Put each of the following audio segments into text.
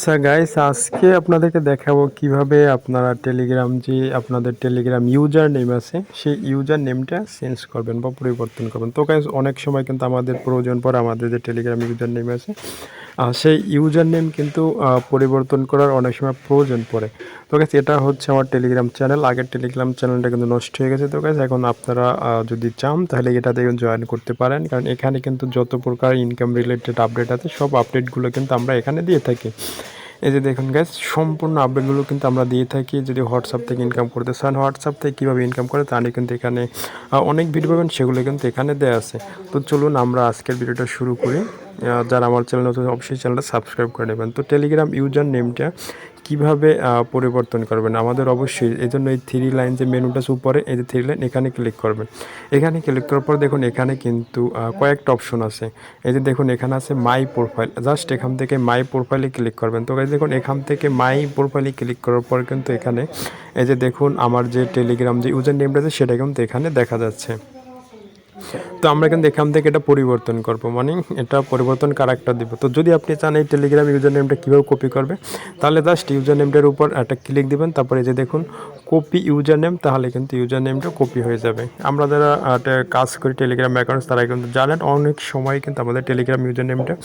আচ্ছা গাইস আজকে আপনাদেরকে দেখাবো কীভাবে আপনারা টেলিগ্রাম যে আপনাদের টেলিগ্রাম ইউজার নেম আছে, সেই ইউজার নেমটা চেঞ্জ করবেন বা পরিবর্তন করবেন। তো গাইস অনেক সময় কিন্তু আমাদের প্রয়োজন পড়ে আমাদের যে টেলিগ্রাম ইউজার নেম আছে সেই ইউজার নেম কিন্তু পরিবর্তন করার অনেক সময় প্রয়োজন পড়ে। তো গেছে এটা হচ্ছে আমার টেলিগ্রাম চ্যানেল আগের টেলিগ্রাম চ্যানেলটা কিন্তু নষ্ট হয়ে গেছে তো গেছে এখন আপনারা যদি চান, তাহলে এটাতে জয়েন করতে পারেন। কারণ এখানে কিন্তু যত প্রকার ইনকাম রিলেটেড আপডেট আছে, সব আপডেটগুলো কিন্তু আমরা এখানে দিয়ে থাকি। এই যে দেখুন গ্যাস সম্পূর্ণ আপডেটগুলো কিন্তু আমরা দিয়ে থাকি। যদি হোয়াটসঅ্যাপ থেকে ইনকাম করতে চান হোয়াটসঅ্যাপ থেকে কীভাবে ইনকাম করে, তা নিয়ে কিন্তু এখানে অনেক ভিডিও পাবেন, সেগুলো কিন্তু এখানে দেওয়া আছে। তো চলুন আমরা আজকের ভিডিওটা শুরু করি। যারা আমার চ্যানেল নতুন, অবশ্যই চ্যানেলটা সাবস্ক্রাইব করে নেবেন। তো টেলিগ্রাম ইউজার নেমটা কীভাবে পরিবর্তন করবেন? আমাদের অবশ্যই এই জন্য এই থ্রি লাইন যে মেনুটা উপরে এই যে থ্রি লাইন এখানে ক্লিক করবেন। এখানে ক্লিক করার পর দেখুন, এখানে কিন্তু কয়েকটা অপশন আছে। এই যে দেখুন, এখানে আছে মাই প্রোফাইল জাস্ট এখান থেকে মাই প্রোফাইলে ক্লিক করবেন। তো দেখুন, এখান থেকে মাই প্রোফাইলে ক্লিক করার পর কিন্তু এখানে, এই যে দেখুন, আমার যে টেলিগ্রাম যে ইউজার নেমটা আছে, সেটা কিন্তু এখানে দেখা যাচ্ছে। তো আমরা কিন্তু এখান থেকে এটা পরিবর্তন করব। মানে এটা পরিবর্তন কারেক্টার দিব? তো যদি আপনি চান এই টেলিগ্রাম ইউজার নেমটা কীভাবে কপি করবে, তাহলে জাস্ট ইউজার নেমটার উপর একটা ক্লিক দিবেন। তারপরে যে দেখুন কপি ইউজার নেম তাহলে কিন্তু ইউজার নেমটা কপি হয়ে যাবে। আমরা যারা তে- কাজ করি টেলিগ্রাম অ্যাকাউন্টস তারা কিন্তু জানেন, অনেক সময় কিন্তু আমাদের টেলিগ্রাম ইউজার নেমটা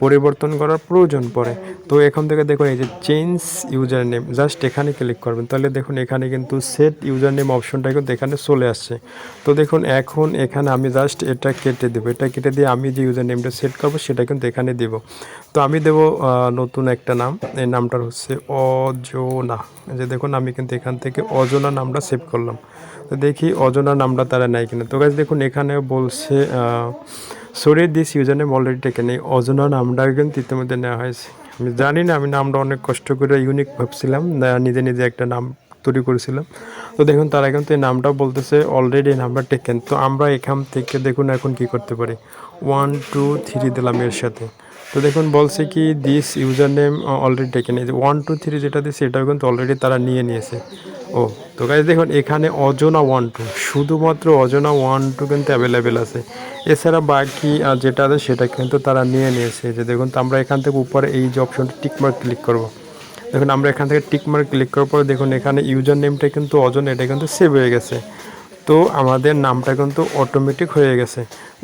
পরিবর্তন করার প্রয়োজন পড়ে। তো এখান থেকে দেখুন, এই যে চেঞ্জ ইউজার নেম জাস্ট এখানে ক্লিক করবেন। তাহলে দেখুন, এখানে কিন্তু সেট ইউজার নেম অপশনটা কিন্তু এখানে চলে আসছে। তো দেখুন, এখন এখানে আমি জাস্ট এটা কেটে দেবো। এটা কেটে দিয়ে আমি যে ইউজার নেমটা সেট করব, সেটা কিন্তু এখানে দেব। তো আমি দেবো নতুন একটা নাম। এই নামটার হচ্ছে অজনা। যে দেখুন, আমি কিন্তু এখান থেকে অজনা নামটা সেভ করলাম। তো দেখি অজনা নামটা তারা নেয় কিনা। তো গাছ দেখুন এখানে বলছে sorry this user name already taken এই অজনা নামটা কিন্তু ইতিমধ্যে নেওয়া হয়েছে। আমি জানি না, আমি নামটা অনেক কষ্ট করে ইউনিক ভাবছিলাম। নিজে নিজে একটা নাম তৈরি করেছিলাম। তো দেখুন, তারা কিন্তু এই নামটাও বলতেছে অলরেডি এই নাম্বার টেকেন তো আমরা এখান থেকে দেখুন এখন কি করতে পারি? ওয়ান টু থ্রি দিলাম এর সাথে। তো দেখুন, বলছে কি this user name already taken এই যে ওয়ান টু থ্রি যেটা দিচ্ছে এটাও কিন্তু অলরেডি তারা নিয়ে নিয়েছে। ও, তো গাইজ দেখুন, এখানে অজনা ওয়ান টু শুধুমাত্র অজনা ওয়ান টু কিন্তু অ্যাভেলেবেল আছে। এছাড়া বাকি যেটা আছে, সেটা কিন্তু তারা নিয়ে নিয়েছে। যে দেখুন, তো আমরা এখান থেকে উপরে এই যে অপশনটা টিকমার্ক ক্লিক করব। দেখুন, আমরা এখান থেকে টিকমার্ক ক্লিক করার পরে দেখুন, এখানে ইউজার নেমটা কিন্তু অজন, এটা কিন্তু সেভ হয়ে গেছে। তো আমাদের নামটা কিন্তু অটোমেটিক হয়ে গেছে।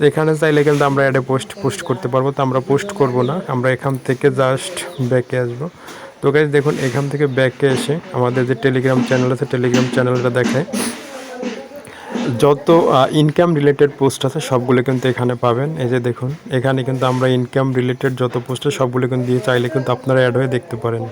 এখানে চাইলে কিন্তু আমরা এটা পোস্ট পোস্ট করতে পারব, তো আমরা পোস্ট করব না। আমরা এখান থেকে জাস্ট ব্যাকে আসব। তো গাইজ দেখুন, এখান থেকে ব্যাকে এসে আমাদের যে টেলিগ্রাম চ্যানেল আছে টেলিগ্রাম চ্যানেলটা দেখায়। যত ইনকাম রিলেটেড পোস্ট আছে, সবগুলো কিন্তু এখানে পাবেন। এই যে দেখুন, এখানে কিন্তু আমরা ইনকাম রিলেটেড যত পোস্ট আছে, সবগুলো কিন্তু দিয়ে চাইলে কিন্তু আপনারা অ্যাড হয়ে দেখতে পারেন।